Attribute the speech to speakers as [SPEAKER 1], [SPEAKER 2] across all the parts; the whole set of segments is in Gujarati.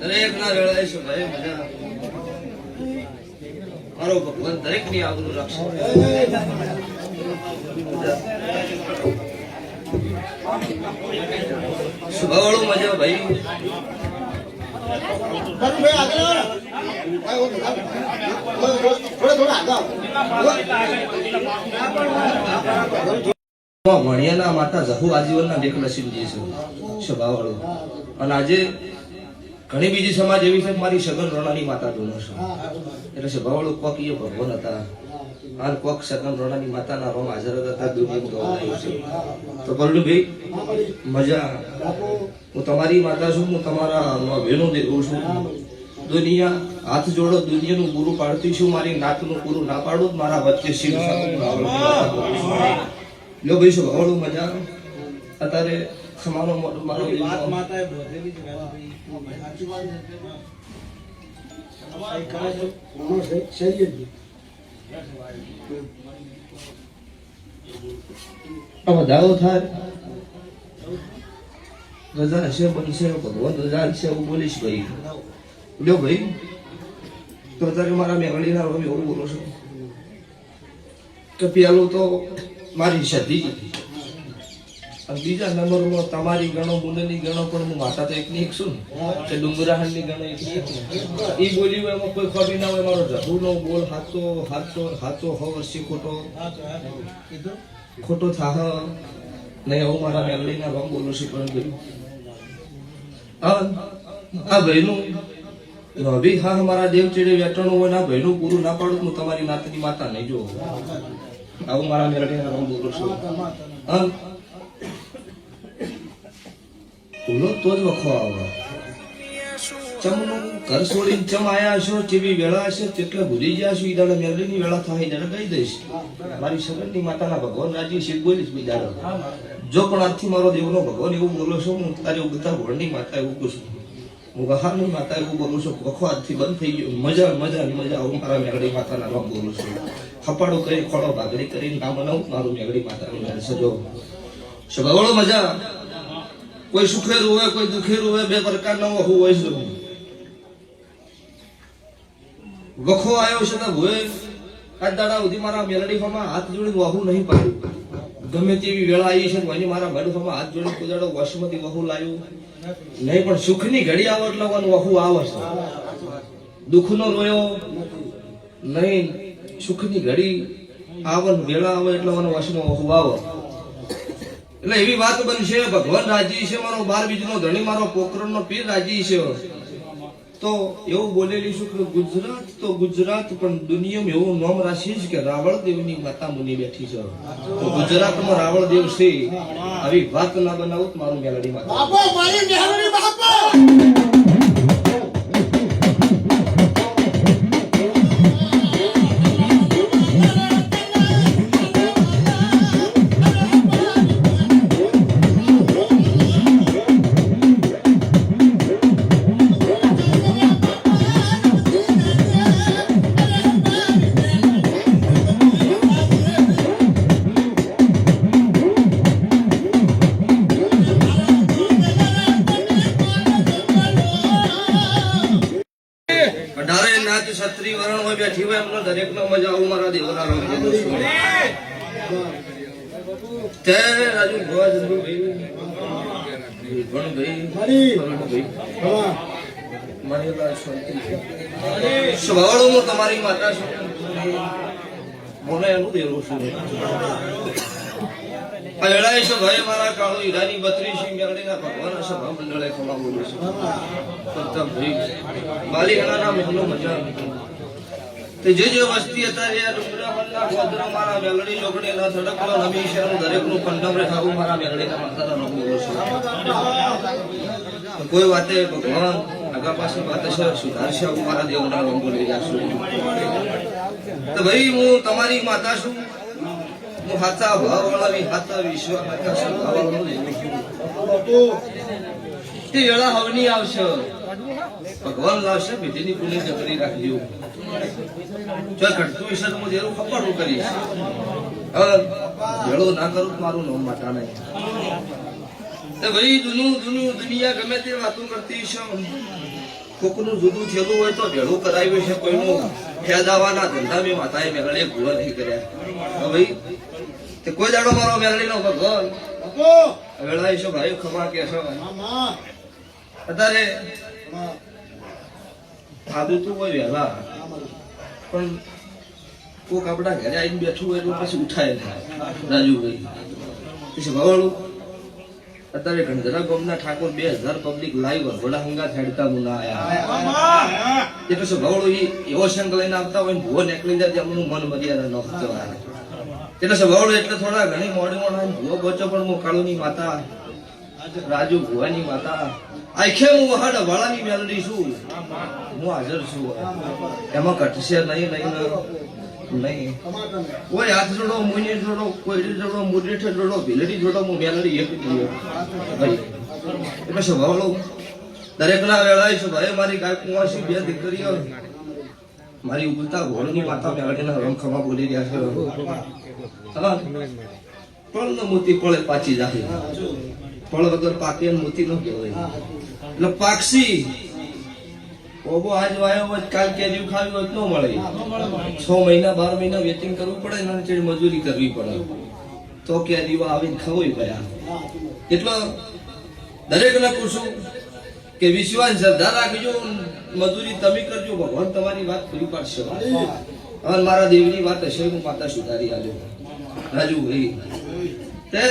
[SPEAKER 1] દરેક ના વેળાએ શું ભાઈ, મજા મારો ભગવાન દરેકની આગળ રાખશે. શુભાવાળું મજા, ભાઈ.
[SPEAKER 2] ભાઈ
[SPEAKER 1] વણિયાના માતા જહુ આજીવનના બેક લસીનજી છે, સ્વભાવવાળો. અને આજે ઘણી બીજી સમાજ એવી છે મારી સગન રણાની માતા દોનો છે. એટલે સ્વભાવવાળો કોક એ ભગવાન હતા. અને કોક સગન રોણાની માતાના રોમ હાજર હતા દુનિયામાં ગૌરાયું છે. તો બલ્લુભાઈ મજા. હું તમારી માતા છું હું તમારા બહેનો દેવું છું. દુનિયા હાથ જોડો દુનિયાનું પૂરું પાડતી છું મારી નાતનું પૂરું ના પાડું મારા વચ્ચે શિવ લો ભાઈ શું ભાવડું મજા? અત્યારે સમાનો મોટો મારો
[SPEAKER 2] વાત
[SPEAKER 1] દીકરો. વધારો થાય? રજા હશે બનશે ભગવાન રજા હશે એવું બોલીશ ભાઈ. લ્યો ભાઈ, તો અત્યારે મારા મેઘડીના રમી એવું બોલો છો. કે પેલું તો મારી સધી અને બીજા નંબરમાં તમારી ગણો મુંડની ગણો, પણ હું માતા તો એકની એક છું ને. કે ડુંગરાહણની ગણો એક એ બોલી હોય એમાં કોઈ ખોટી ના હોય, મારો જહુનો બોલ હાથો હાથો હાથો હો વર્ષી ખોટો.
[SPEAKER 2] તો તો.
[SPEAKER 1] ખોટો થાહ. નહીં હું મારા મેલડીના ભાવ બોલું છું પણ આ ભાઈનું રવિ હા મારા દેવ ચેડે વેટણું હોય ના ભાઈનું પૂરું ના પાડું હું તમારી નાતની માતા નહીં જોઉં. આવું મારા મેલડીના ભાવ બોલું છું. ભૂલો તો જ વખો આવો ચમનું ઘર છોડીને ચમ આયા છો, જેવી વેળા હશે તેટલે ભૂલી ગયા છો. ઈ દાડે મેલડીની વેળા થાય ત્યારે કહી દઈશ. મારી સગનની માતાના ભગવાન રાજી શીખ બોલીશ બી જો પણ આજથી મારો દેવનો ભગવાન એવું બોલો છો, હું તારી ઉગતા ભોળની માતા એવું કહું છું. હું વહારની માતા એવું બોલું છું. વખો આજથી બંધ થઈ ગયો. મજા મજા ને મજા હું મારા મેઘડી માતાના નામ બોલું છું. ખપાડો કરી, ખોડો ભાગડી કરીને નામ બનાવું મારું મેઘડી માતાનું નું સજો સગવડો મજા. કોઈ સુખેરું હોય, કોઈ દુખેરું હોય, બે પ્રકારના વહુ હોય છે. વખો આવ્યો છે તો ભોય, આજ દાડા સુધી મારા મેલડી મેલડીફામાં હાથ જોડી વહુ નહીં પાડ્યું ગમે તેવી વેળા આવી છે એની મારા મેલડીફામાં હાથ જોડી કુદાડો વશમતી વહુ લાવ્યું. નહીં, પણ સુખની ઘડી આવે એટલે મને વહુ આવે છે. દુઃખનો રોયો. નહીં, સુખની ઘડી આવન વેળા આવે એટલે મને વશમાં વહુ આવે. એટલે એવી વાત બનશે, ભગવાન રાજી છે મારો બાર બીજનો ધણી, મારો પોકરણનો પીર રાજી છે. તો એવું બોલેલી છું કે ગુજરાત તો ગુજરાત, પણ દુનિયામાં એવું નામ છે કે રાવળ દેવની માતા મુનિ બેઠી છે. તો ગુજરાતમાં રાવળ દેવ છે. આવી વાત ના બનાવું મારું મેલડી વરણ હોય બે હોય એમનો દરેક નો મજા આવું મારા દેવના રંગ. તે રાજુ ભવા
[SPEAKER 2] મારી
[SPEAKER 1] ભરણભાઈ
[SPEAKER 2] ભવા.
[SPEAKER 1] મારી લાજ શાંતિ હું તમારી માતા છું. મને એનું દેવું છું. વેળાએ છે ભાઈ મારા કાળો હીરાની બત્રી છે મેરડીના ભગવાન સભા મંડળે ખમા બોલું છું ભાઈ મહેલો મજા. તે જે જે વસ્તી એ ડુંગરા મલ્લા ગોદરા મારા મેલડી લોગડી ના થડકલો નમી છે દરેક દરેકનું કંડમ રેખાવું મારા મેલડીના માતાના નામ બોલું છે. કોઈ વાતે ભગવાન આગા પાસે વાત છે, સુધારશે હું મારા દેવના નામ લઈ જાશું. તો ભાઈ, હું તમારી માતા છું. હું હાથા ભાવ વાળા હાચા વિશ્વ માતા છું તે વેળા હવની આવશે. ભગવાન લાવશે બીજીની પુણ્ય જકરી રાખજો. ચાલ ઘટતું વિશે હું જેવું ખબર કરીશ. હવે ના કરું મારું નામ માટા નહીં. તે ભાઈ દુનું દુનું દુનિયા ગમે તે વાતો કરતી છે કોકનું જુદું થયેલું હોય તો ભેળું કરાવ્યું છે કોઈનું. ફેદાવાના ધંધા બી માતાએ મેળે ભૂલ નહીં કર્યા. ભાઈ તે કોઈ દાડો મારો મેળડી નો ભગવાન.
[SPEAKER 2] બાપુ!
[SPEAKER 1] વેળાઈ છો ભાઈ ખમા કે છો અત્યારે આદુ તું હોય વહેલા. પણ કોક આપણા ઘરે આવીને બેઠું હોય એટલે પછી ઉઠાય રાજુભાઈ પછી ભવાળું અત્યારે ગંધરા ગામના ઠાકોર બે હજાર પબ્લિક લાઈવ વડા હંગા થેડતા મુના આયા. એટલે શું ભવાળું એ એવો સંગ લઈને આવતા હોય ભૂવો નીકળી જાય એમનું મન મર્યાદા ન જવાય. એટલે શું એટલે થોડા ઘણી મોડી મોડા ભૂવો બચો પણ હું કાળુની માતા. રાજુ ભુવાની માતા. આખે હું વહાડ વાળાની મેલડી છું. હું હાજર છું. એમાં કટશે નહીં નહીં કોઈ હાથ જોડો, મુની જોડો, કોઈ જોડો મુરલીઠ જોડો, ભીલડી જોડો, હું મેલડી એક જ છું. ભાઈ મારી ગાય કુંવાસી બે દીકરીઓ? મારી ઉગતા ઘોડની માતા મેલડીના રમખમા બોલી રહ્યા છે. પણ મોતી પડે પાછી જાય ફળ વગર પાકે મોતી ન કહેવાય. એટલે પાક્ષી ઓબો આજ વાયો હોય કાલ કેરી ખાવી હોય ન મળે. છ મહિના બાર મહિના વેટિંગ કરવું પડે ને ચેડ મજૂરી કરવી પડે. તો કેરી આવીને ખવાઈ ગયા એટલે દરેક ને પૂછું કે વિશ્વાસ શ્રદ્ધા રાખજો મજૂરી તમે કરજો. ભગવાન તમારી વાત પૂરી પાડશે. હવે મારા દેવની વાત હશે હું માતા સુધારી આવ્યો રાજુ ભાઈ તે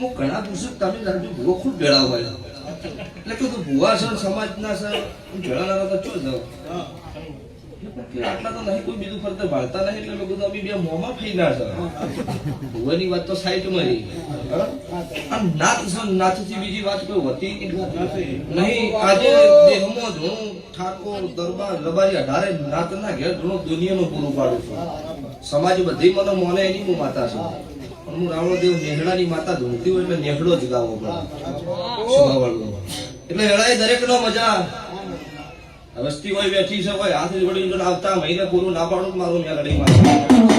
[SPEAKER 1] હું ઘણા દિવસે તમે રાજુ ભૂવો ખૂબ ભેળા હોય એટલે કે તું ભુવા છે સમાજના છે ભેળાના તો ચો જાવ આટલા તો નહીં, કોઈ બીજું ફરતે ભાળતા નહીં, એટલે લોકો તો અમે બે મોંમાં ના છે ભુવાની વાત તો સાઈડમાં રહી. હા? આમ નાથ છે નાથથી બીજી વાત કોઈ હોતી નહીં, આજે દેહમો ધૂણું ઠાકોર, દરબાર રબારી અઢારે નાતના ઘેર ધૂણું દુનિયાનો પૂરું પાડું છું. સમાજ બધી મને મોને એની હું માતા છું. હું રાવણદેવ નેહડાની માતા ધૂણતી હોય એટલે નેહડો જ ગાવો પડે. એટલે હેળાએ દરેકનો મજા. વસ્તી હોય બેઠી છે હોય હાથ જોડી આવતા મહિને પૂરું ના પાડું તો લડી મેલડીમાં